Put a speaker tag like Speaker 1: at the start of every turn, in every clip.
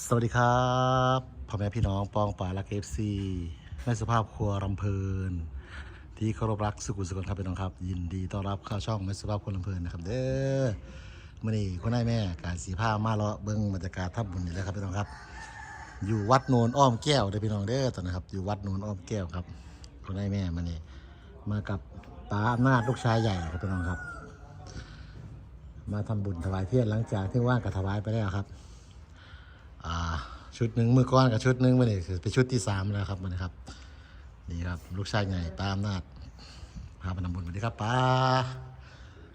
Speaker 1: สวัสดีครับพ่อแม่พี่น้องปองป่าลักเอฟซีแม่สุภาพครัวรำเพลิน ที่เคารพรักสุขุมสุขนครับพี่น้องครับ ยินดีต้อนรับเข้าช่องแม่สุภาพครัวรำเพลินนะครับเด้อมื่อนี้คุณนายแม่การสีผ้ามาเลาะเบิ้งบรรยากาศทับบุญนี่แหล้วครับพี่น้องครับ อยู่วัดโนนอ้อมแก้วเด้อพี่น้องเด้อตอนนะครับ อยู่วัดโนนอ้อมแก้วครับคุณนายแม่มานี่มากับป้าอำนาจลูกชายใหญ่ครับพี่น้องครับ มาทำบุญถวายเทียนหลังจากที่ว่างกับถวายไปแล้วครับ อ่าชุดหนึ่งมือก้อนกับชุดหนึ่งมาเนี่ยเป็นชุดที่สามแล้วครับมันนะครับนี่ครับลูกชายใหญ่ป้าอำนาจพาไปทำบุญสวัสดีครับป้า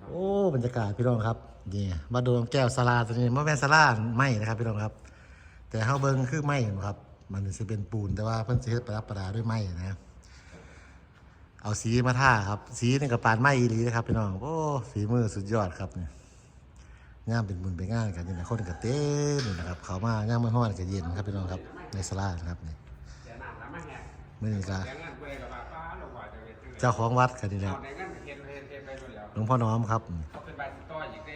Speaker 1: โอ้บรรยากาศพี่น้องครับนี่มาดูแก้วสลาตัวนี้มะแม่สลาไม่นะครับพี่น้องครับ แต่เฮาเบิ้งคือไม่ครับ มันจะเป็นปูนแต่ว่าเพิ่นสิเฮ็ดประดับประดาด้วยไม้นะครับเอาสีมาท่าครับ สีนี่กับปานไม้อีหลีนะครับพี่น้องโอ้ฝีมือสุดยอดครับเนี่ย งามเป็นบุญเป็นงานกันนี่นะคนกับเต้นนี่นะครับเขามาย่ามมาห้อนกับเย็นครับพี่น้องครับในสลานะครับนี่
Speaker 2: เสียหนักแล้วมาแหก
Speaker 1: เมื่อนี้ก็
Speaker 2: เสียเงินเพื่อนกับป้าหลวงพ่อจะไปซื้อ
Speaker 1: เจ้าของวัดกันนี่แหละ
Speaker 2: เอาในเงินเฮ็ดเฮ็ดเฮ็ดไปหมดแล้ว
Speaker 1: หลวงพ่อน้อมครับ
Speaker 2: เขาขึ้นไปต่ออีกได้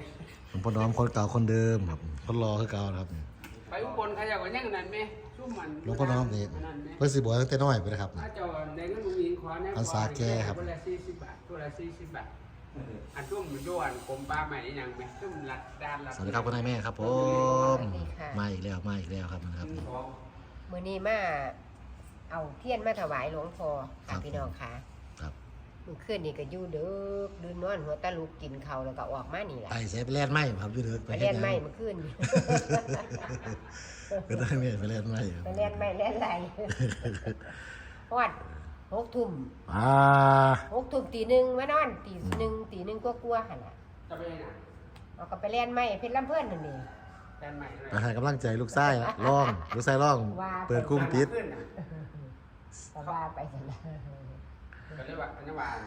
Speaker 1: หลวงพ่อน้อมคนเก่าคนเดิมครับคนรอคือเก่านะครับนี่
Speaker 2: ไปอุบลเขาอยากว่ายังนั้นไหมชุ่มมัน
Speaker 1: หลวงพ่อน้อมนี่
Speaker 2: นั่นไหม
Speaker 1: เพิ่นสิบวชตั้งแต่น้อยไปนะครับ
Speaker 2: ถ้าเจ้าในเงินมึงมีขอแน่
Speaker 1: อันสาแก่ครับ
Speaker 2: คนละสี่สิบบาทคนละสี่สิบบาท อันชุ่มมันย้วนกลมปลาใหม่ยังไหมชุ่มรัดด้านรัด
Speaker 1: สวัสดีครับคุณนายแม่ครับผม
Speaker 3: สวัสดีค่ะ
Speaker 1: มาอีกแล้วมาอีกแล้วครับนะครับ
Speaker 2: ของ
Speaker 3: มือนี้มาเอาเทียนมาถวายหลวงพ่อ
Speaker 1: ครั
Speaker 3: ค่ะ
Speaker 1: บ
Speaker 3: พี่น้องค่ะ
Speaker 1: ครับ
Speaker 3: มือขึ้นนี่ก็อยู่เด้อดืนนอนหัวตะลุกกินเขาวแล้วก็ออกมานี่แหละ
Speaker 1: ไปเสไปเล่นไม้ครับพี่เด็ก
Speaker 3: ไป
Speaker 1: ไป
Speaker 3: เล่น
Speaker 1: หยัง
Speaker 3: ไม้เมื่อคืน
Speaker 1: คุณนายแม่ไปเล่นไม้ครับ
Speaker 3: ไปเล่นไม้เล่นไรฮอด หกทุ่ม
Speaker 1: อ่า
Speaker 3: หกทุ่มตีหนึ่งมานอนตีหนึ่งตีหนึ่งกลัวๆหันละ
Speaker 2: จะไปไหน
Speaker 3: เอาก็ไปเล่นไม้เพชรลำเพื่อนนั่นนี่
Speaker 2: ด้านใหม่เลย
Speaker 1: ไปให้กำลังใจลูกชายละร้องลูกชายร้อง
Speaker 3: ว่า
Speaker 1: เปิดกุ้งปิด
Speaker 2: ขึ้นน่ะ
Speaker 3: ก็ว่าไปสันละ
Speaker 2: ก็เรียกว่าอันนี้ว่าอัน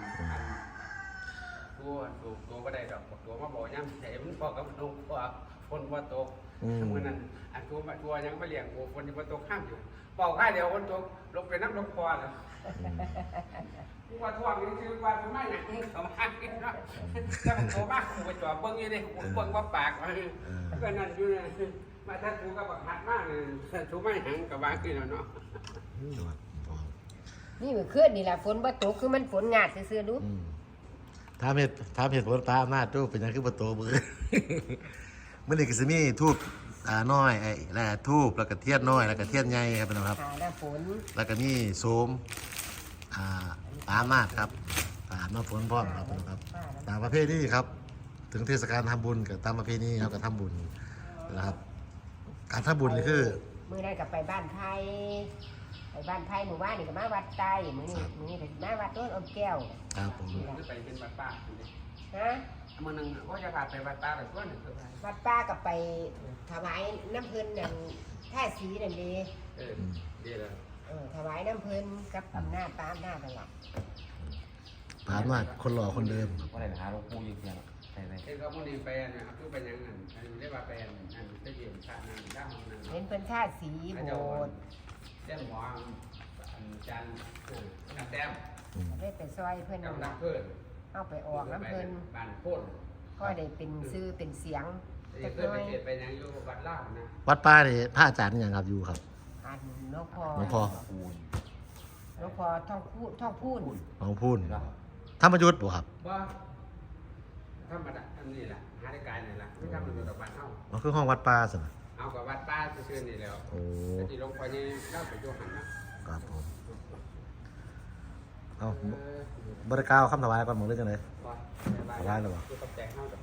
Speaker 2: ตัวตัวตัวก็ได้ดอกตัวมาบอกยังใส่มันพอกับลูกพอค นว่าตก
Speaker 1: อืม
Speaker 2: เมื่อนั้นอันตัวมาตัวยังไม่เลี้ยงโอ้คนที่ว่าตกข้ามอยู่เป่าค่าเดียวคนตกลงไปน้ำลงคอเลยกูว่าท่วงนี่คือว่าตัวไม่หนักเขามากนี่เนาะถ้ามันโตมากกูไปจ่อเบิ้งอยู่ดิกูเบิ้งว่าปากมันก็นั่นอยู่นะมาถ้ากูก็บักหัดมากเลยถูไม่หังกับวางขึ้นแล้วเนาะ
Speaker 3: นี่เมื่อคืนนี่แหละฝนบ่ตกคือมันฝนงาดซื่อๆดู
Speaker 1: อืมถามเหตุถามเหตุผลตาอำนาจตู้เป็นหยังคือประตูมือ เมื่อนี้ก็สิมีทูบอ่าน้อยไอ้แล้วก็ทูบแล้วก็เทียนน้อยแล้วก็เทียนใหญ่ครับพี่น้องครับ
Speaker 3: หาหน้าฝน
Speaker 1: แล้วก็มีโสมอ่าตามมาดครับตามมาฝนพร้อมครับพี่น้องครับ ตามประเภทนี้ครับ ถึงเทศกาลทำบุญกับตามประเพณีครับก็ทำบุญนะครับ การทำบุญนี่คือ
Speaker 3: มือได้กับไปบ้านไทยไปบ้านไทยหมู่บ้านนี่ก็มาวัดใต้มือนี่มือนี่ก็มาวัดโน้นอมแก้ว
Speaker 1: ครับผม
Speaker 2: ไปเป็นบ้านป้า
Speaker 3: ฮะ
Speaker 2: มื่อนึงก็จะพาไปบ้านป้าแบบว่าหนึ่งคือ
Speaker 3: วัดป้ากับไปถวายน้ำเพิ่นนั่นท่าสีนั่นดี
Speaker 2: เออดีเลย
Speaker 3: เออถวายน้ำเพิ่นกับอำนาจตามหน้าตลาด
Speaker 1: ผ่านมาคนหล่อคนเดิมครับ
Speaker 4: ว่าอะไรนะฮะหลวงปู่ยืนยันใช่ไหม
Speaker 2: เอ้ก็มื่อนี้ไปนะครับคือไปยังนั่นอันนี้เรียกว่าไปอันอันไปเยี่ยมพระนั่นด้านนั้น
Speaker 3: เห็นเพิ่นท่าสีโบสถ์
Speaker 2: เจ้าหมออันจันทร์นักแต้ม
Speaker 3: ได้ไปซอยเพิ่น
Speaker 2: กั
Speaker 3: นั่
Speaker 2: บ
Speaker 3: น
Speaker 2: นั
Speaker 3: ล่ะ
Speaker 2: กเพื่อน
Speaker 3: เอาไปออกน้ำเพิ่น
Speaker 2: บ้านโพ่น
Speaker 3: ก็ได้เป็นชื่อเป็นเสียง
Speaker 2: ไอ้
Speaker 3: จัก
Speaker 2: เพื่อน
Speaker 3: หน้
Speaker 2: ไป
Speaker 3: อย
Speaker 2: เทศไปยังอยู่วัดล่านะ
Speaker 1: วัดป้าเนี่ยพระอาจารย์อย่างครับอยู่ครับ
Speaker 3: อ่านหลวงพ่อ
Speaker 1: หลวงพ่อ
Speaker 4: ปูน
Speaker 3: หลวงพ่อท่องพูดท่องพูด
Speaker 1: หลวงพูน
Speaker 4: เนาะ
Speaker 1: ธรรมยุทธ์บ่ครับ
Speaker 2: ว่าธรรมดาอันนี้แหละหาได้กายนี่แหละไม่ทำมันอยู่กับบ้านเฮา
Speaker 1: มันคือห้องวัดป้าสินะ
Speaker 2: เอากับวัดป้าซื่อๆนี่แล้ว
Speaker 1: โอ้
Speaker 2: ที่หลวงพ่อนี่เล่าไปโยหันนะครับ
Speaker 1: ผม เอา
Speaker 2: เออบ
Speaker 1: ริการคำถวายก่อนหมดเลยจังเลย
Speaker 2: ว่า
Speaker 1: ยแล้วบ่
Speaker 2: คือกับแจเข้านั่ง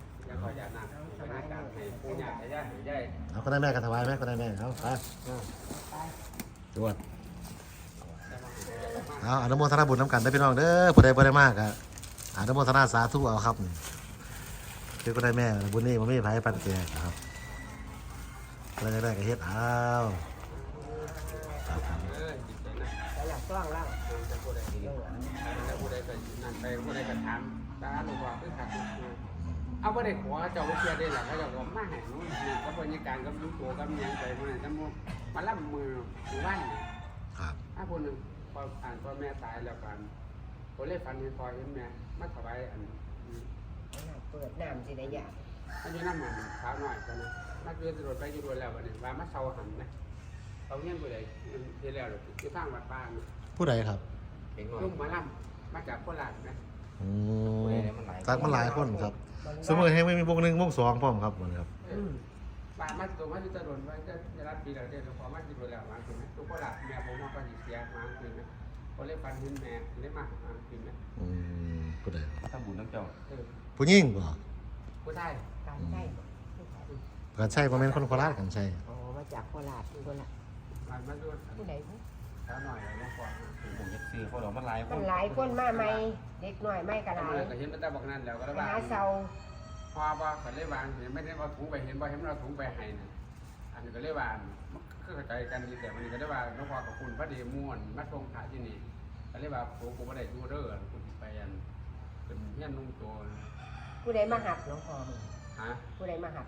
Speaker 2: สบายการให้ผู้ญา
Speaker 1: เอาก็ได้แม่กันถวายไหมก็ได้แม่เอาไปจวดเอาอนุโมทนาบุญน้ำกันได้พี่น้องเด้อผู้ใดบ่ได้มากอะอนุโมทนาสาธุเอาครับคือก็ได้แม่บุญนี้มันไม่มีไผปันแจกนะครับอะไรจะได้ก็เฮ็ดเอาครับผม
Speaker 2: เออจิตใจนะ
Speaker 3: แล้วหลักต้องเล่า
Speaker 2: จะพูดได้ดี
Speaker 3: เออ
Speaker 2: จะพูดได้ก็นั่น ไปพูดได้ก็ถามตาหลวงพ่อคือขัดคือเอาบ่ได้ขอเจ้าเชื่อได้หล่ะเขาเจ้าก็มาให้นู่นก็บริการกับลูกตัวกับยังไปมื้อนั้นจังบ่มาล่ำมือหมู่บ้าน
Speaker 1: ครับ
Speaker 2: ถ้าคนหนึ่งพออ่านพ่อแม่ตายแล้วกันผมเลยฝันเห็นพ่อเห็นแม่มาถวายอัน
Speaker 3: เปิดน้ำสิได้ยาก
Speaker 2: อันนี้น้ำมันเช้าหน่อยกันนะนักเรียนตรวจไปอยู่ด้วยแล้ววันนี้ว่ามาเซาหันนะเขาเงี้ยไปเลยมันเรียนแล้วหรอกอยู่ทางวัดบ้าน
Speaker 1: ผู้ใดครับ
Speaker 4: เก่งหน่อย
Speaker 2: ลุ่มมาล่ำ มาจากโคราชนะ
Speaker 1: อื
Speaker 4: ผู้
Speaker 1: ม
Speaker 4: ใดเนี่ยมันหลาย
Speaker 1: ตักมาหลายคนครับ สมมติให้ไม่มีวงหนึ่งวงสองพร้อมครับวันนี้ครับ
Speaker 2: เออบ้านมาตัวมาที่ตำรวจไว้จะจะรับปีละเดือนแล้วพอมาที่ตำรวจแล้วมาคือไหมทุกโคราชแม่ผมมาก็สิเสียมาคือไหมเขาเรียกฟันหินแม่เรียกมามาคือไหม
Speaker 1: อืมผู้ใด
Speaker 4: ถ้าบุญน้ำเจ้า
Speaker 2: เออ
Speaker 1: ผู้หญิงบ่
Speaker 2: ผู้ชาย
Speaker 3: การใช่
Speaker 1: กันใช่บ่แม่นคนโคราชกันใช่
Speaker 3: อ๋อมาจากโคราชโคราช
Speaker 2: มามาดู
Speaker 3: ผู้ใดผู้
Speaker 2: เช้าหน่อยแล้วก่อน
Speaker 4: ผมจะซื้อเขาบอกมันหลายค
Speaker 3: มันนหลายคนมาใหม่เด็กน้อยไม่กระ
Speaker 2: ก็
Speaker 3: ไร
Speaker 2: เห็นมันแต่บอกนั่นแล้วก็
Speaker 3: ไป
Speaker 2: ได้ว่า
Speaker 3: หาเซา
Speaker 2: พอบ่ก็เลยวางเห็นไม่ได้ว่าถุงไปเห็นบ่เห็นเราถุงไปให้นะอันนี้ก็เลยวางคือเข้าใจกันดีแต่มันก็ได้ว่าน้องพ่อกับคุณพระเดม่วนมาทรงขาที่นี่ก็เลยว่าโอ้กูบ่ได้ดูเด้อคุณไปอันเป็นเฮียนนุ่งตัว
Speaker 3: ผู้ใดมาหักหลวงพ่อมึง
Speaker 2: ฮะ
Speaker 3: ผู้ใดมาหัก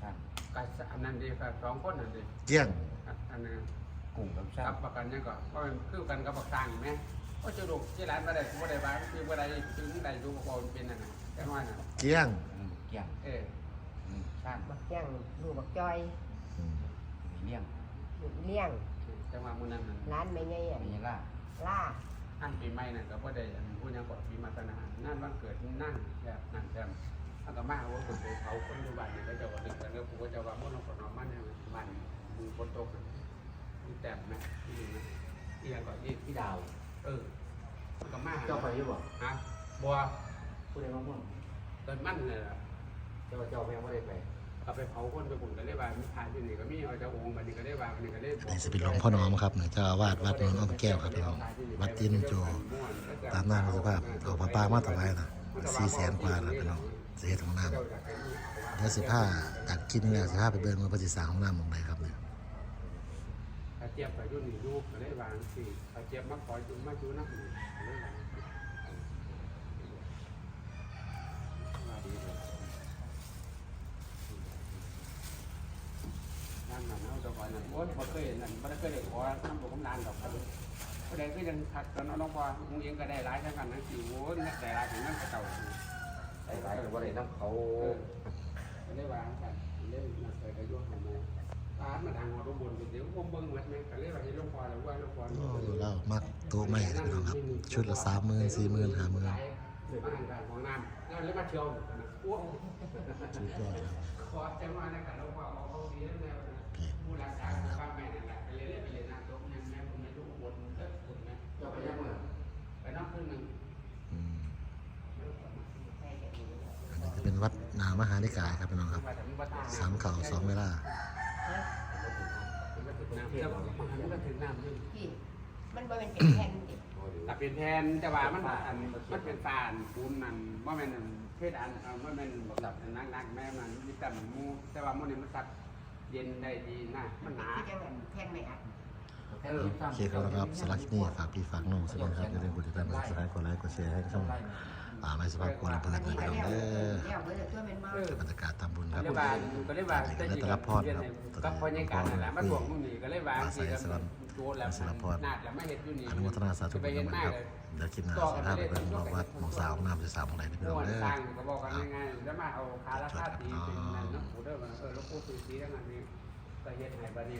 Speaker 4: ช่าง
Speaker 2: ก็อันนั้นดีครับสองคนนั่นดี
Speaker 1: เกี้ยง
Speaker 2: อันนึง
Speaker 4: กลุ่มกับช่า
Speaker 2: กั
Speaker 4: ง
Speaker 2: บประกันยังก็ก็คือกันกับประกันแม่ก็จะลูกที่ร้านบ่ได้บ่ได้บ้านคือบ่ได้ถึงได้ดูบ่เป็นนั่นน่ะจังว่าน่ะ
Speaker 1: เกี้ยง
Speaker 4: อืมเกี่ยง
Speaker 2: เออ
Speaker 4: อืมช่าง
Speaker 3: บักแจ้งลูกบักจอย
Speaker 1: อืม
Speaker 4: มีเลี้ยง
Speaker 3: ลูกเลี้ยง
Speaker 2: จังว่ามื้อนั้นน่ะ
Speaker 3: ร้านไม่ไงอะ
Speaker 4: มีล่า
Speaker 3: ล่า
Speaker 2: อันปีใหม่นั่นก็บ่ได้อันผู้ยังกว่าปีมาตนานั่นวันเกิดนั่นแบบนั่นแซมอันก็มาว่าคนไปเผาคนอยู่บ้านนี่ก็จะว่าดึกกันแล้วกูก็จะว่ามันคนนอนมันเนี่ยบ้านมึงฝนตก มีแต้มไหมที่นี่นะที่ยังก่อนที่
Speaker 4: พี่ดาว
Speaker 2: เออมันก็มา
Speaker 4: เจ้าไปหรือเปล่า
Speaker 2: ฮะบัว
Speaker 4: ผู้ใดมาม่วน
Speaker 2: เกิดมันเลยล่ะ
Speaker 4: เจ้าเจ้าแม่ไม่ได้ไป
Speaker 2: เอาไปเผาคนไปบุญก็ได้ว่ามีทานที่นี่ก็มีเอาเจ้าองค์บันนี้ก็ได้ว่าบันนี้ก็ได้
Speaker 1: อันนี้จะเป็นหลวงพ่อน้อมครับเนี่ยเจ้าอาวาสวัดโนนอ้อมแก้วครับพี่น้องวัดจีนโจ ตามหน้าสภาพเอาผ้าป่ามาถวายนะสี่แสนกว่านะพี่น้องเสียของน้ำเดี๋ยวสิผ้าตักกินแล้วสิผ้าไปเบิ่งว่าเพระสิสร้างห้องน้ำหมองใดครับเนี่ย
Speaker 2: ถ้า เจี๊ยบไปยุ่นนี่ลูกก็ได้วางสิถ้าเจี๊ยบมาขอจุมาจุนักหนึ่งก็ได้วางว่าดีเลยนั่นน่ะเนาะเจ้าก่อนนั่นโอ้ยบ่เคยเห็นนั่นบ่ได้เคยเห็นขอน้ำหลวงน้ำลานดอกครับผู้ใดก็ยังขัดกันน้องพ่อมึงเองก็ได้หลายเท่ากันนะสิโอ้ยได้หลายถึงนั่นก็เก่า
Speaker 4: ไอ้หลายกับว่าได้น้ำเขา
Speaker 2: ได้วางกันเล่นนักไปก็ยุ่งของมัน ตามันดังหัวรุ่มบนเดี๋ยวผมเบิ่งหมดไหมก็เลยว่าให้หลวงพ่อแล้วว่าหลวงพ่อ
Speaker 1: โอ้เล่ามักโต๊ะไม้นะพี่น้องครับ ชุดละสามหมื่นสี่หมื่นห้าหมื่น
Speaker 2: มาอ่านการของน้ำแล้วเลยมาเที่ยวอยู่กันนะอ้วก
Speaker 1: สุดยอดครับ
Speaker 2: ขอแจ้งว่าในการหลวงพ่อเอาเขาดีแล้วนะผู้รักษาบ้านแม่นั่นแหละไปเรียนไปเรียนน้ำตกยังแม่ผมไม่รู้บนเลิกคุณแม่
Speaker 4: เจ้าไปยังเมื่อ
Speaker 2: ไปนอกครึ่งหนึ่ง
Speaker 1: วัดนามหานิกายครับพี่น้องครับ
Speaker 2: ว่าแต่มันว่าตา
Speaker 1: สามเข่าสองเวลา
Speaker 2: มันก็ถึงน้ำแล้วมันก็ถึงน้ำนึง
Speaker 3: ที่มันบ่เป็นเป็นแผ่นติ
Speaker 2: แต่เป็นแทนแต่ว่ามันอันมันเป็นฟานปูนนั่นว่าแม่นอันเพศอันเอาว่าแม่นบอกแบบนักนักๆแม่มันมีแต่มันมูแต่ว่ามันนี่มันสักเย็นได้ดีนะมันหนา
Speaker 3: ที่จังอันแผ่นไม่อัด
Speaker 1: โอเคครับแล้วครับสำหรับคลิปนี้ฝากพี่ฝากน้องสวัสดีครับอย่าลืมกดติดตามกดซับสไครต์กดไลค์กดแชร์ให้ช่อง อ่าไม่สภาพควรระเบิดนะพี่น้องเด้อ
Speaker 3: แล้วเบิดตัวเป็นมา
Speaker 1: บรรยากาศทำบุญครับ
Speaker 2: ก็เลยว่าก็เลยว่าจะยิงก็พอยการนั่นแหละมาถ่วงมึงนี่ก็เลยว่าสิแล้วโจรแล้วนาดแล้วไม่เห็นอยู่นี่
Speaker 1: อนุโมทนาสาธุ
Speaker 2: ไป
Speaker 1: บุญ
Speaker 2: เห็น
Speaker 1: กัน
Speaker 2: หน้า
Speaker 1: ครับ
Speaker 2: เลย
Speaker 1: เดี๋ยวคลิปหน้าสิพาไปเบิ่งบอกว่าหมองสาวของน้ำจะสาวของไหนนะพี่น้อง
Speaker 2: ม้วน
Speaker 1: เด้อ
Speaker 2: สร้างก็บอกกันง่ายๆแล้วมาเอาคาราคาตีเป็นนั่นน้ำปูเด้อเออแล้วปูตีตีทั้งนั้นนี่ก็เฮ็ดให้บัดนี้